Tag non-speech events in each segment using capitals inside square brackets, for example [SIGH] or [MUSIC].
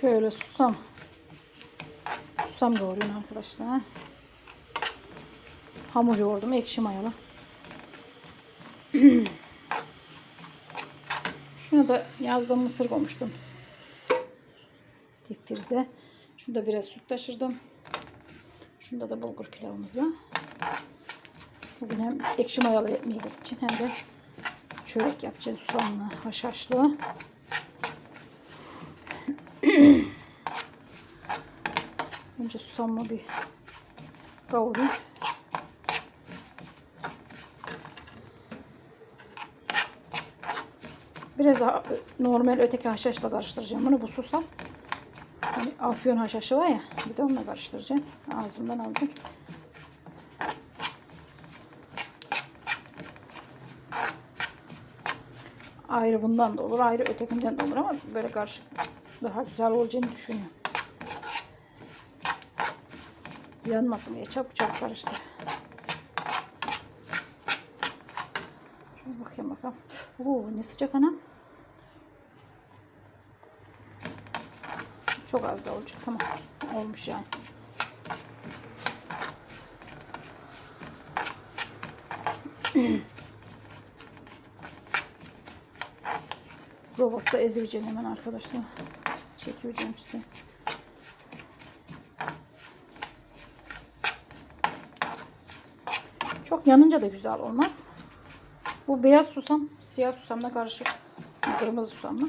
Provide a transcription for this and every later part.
Şöyle susam. Susam yoğuruyorum arkadaşlar. Hamur yoğurdum ekşi mayalı. [CLEARS THROAT] Şuna da yazdan mısır koymuştum. Dipfrizde. Şunda biraz süt taşırdım. Şunda da bulgur pilavımızla. Bugün hem ekşi mayalı yemek için hem de çörek yapacağız susamlı, haşhaşlı. Önce susamlı bir kavurayım. Biraz normal öteki haşhaşla karıştıracağım. Bunu bu susam. Hani afyon haşhaşı var ya. Bir de onunla karıştıracağım. Ağzımdan aldım. Ayrı bundan da olur. Ayrı ötekinden de olur ama böyle karışık daha güzel olacağını düşünüyorum. Yanmasın diye çabuk çabuk karıştır. Şöyle bakayım bakalım. Oo, ne sıcak anam. Çok az da olacak. Tamam. Olmuş yani. [CLEARS THROAT] Robotta ezileceğim hemen arkadaşlar. Çekeceğim işte. Çok yanınca da güzel olmaz. Bu beyaz susam, siyah susamla karışık. Kırmızı susamla.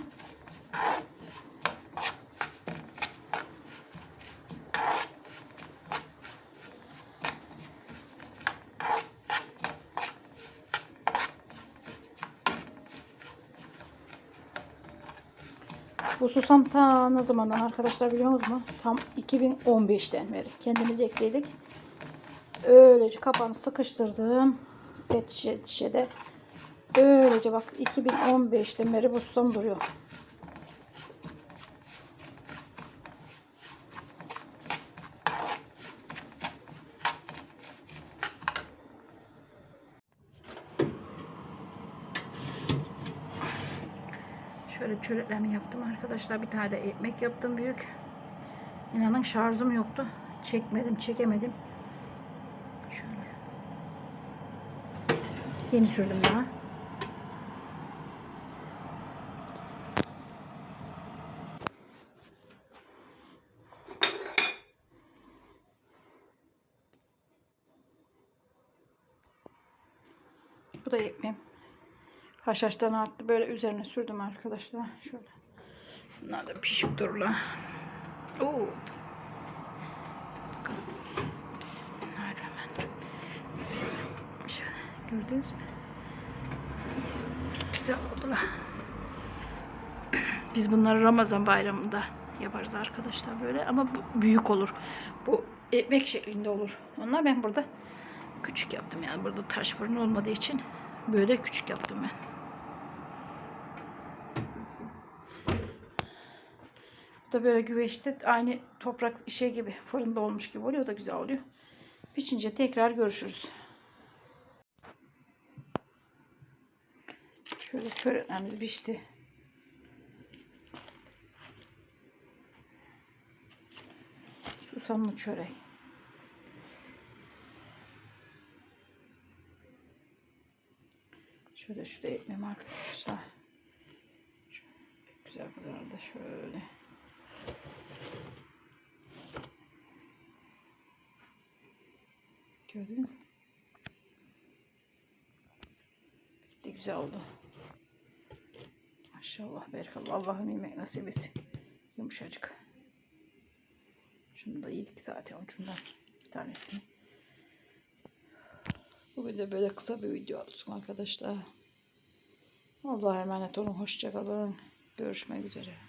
Bu susam ta ne zamandan arkadaşlar biliyor musunuz? Tam 2015'ten beri. Kendimiz ekledik. Öylece kapağını sıkıştırdım. Pet şişe, şişede. Öylece bak 2015'ten beri bu susam duruyor. Şöyle çöreklerimi yaptım arkadaşlar. Bir tane de ekmek yaptım büyük. İnanın şarjım yoktu. Çekmedim, çekemedim. Şöyle. Yeni sürdüm daha. Bu da ekmeğim. Haşhaştan arttı. Böyle üzerine sürdüm arkadaşlar. Şöyle. Bunlar da pişip dururlar. Oo. Bismillahirrahmanirrahim. Şöyle gördünüz mü? Güzel oldular. Biz bunları Ramazan bayramında yaparız arkadaşlar böyle ama bu büyük olur. Bu ekmek şeklinde olur. Onlar ben burada küçük yaptım yani burada taş fırın olmadığı için böyle küçük yaptım ben. Da böyle güveçte aynı toprak işe gibi fırında olmuş gibi oluyor. Da güzel oluyor. Pişince tekrar görüşürüz. Şöyle çöreklerimiz pişti. Susamlı çörek. Şöyle şu da ekmeğim arkadaşlar. Şöyle güzel kızardı şöyle. Gördün mü? Bitti güzel oldu. Maşallah berakallah. Allah'ım yemek nasip etsin. Yumuşacık. Şunu da yedik zaten ucundan bir tanesini. Bugün de böyle kısa bir video olsun arkadaşlar. Allah'a emanet olun. Hoşçakalın. Görüşmek üzere.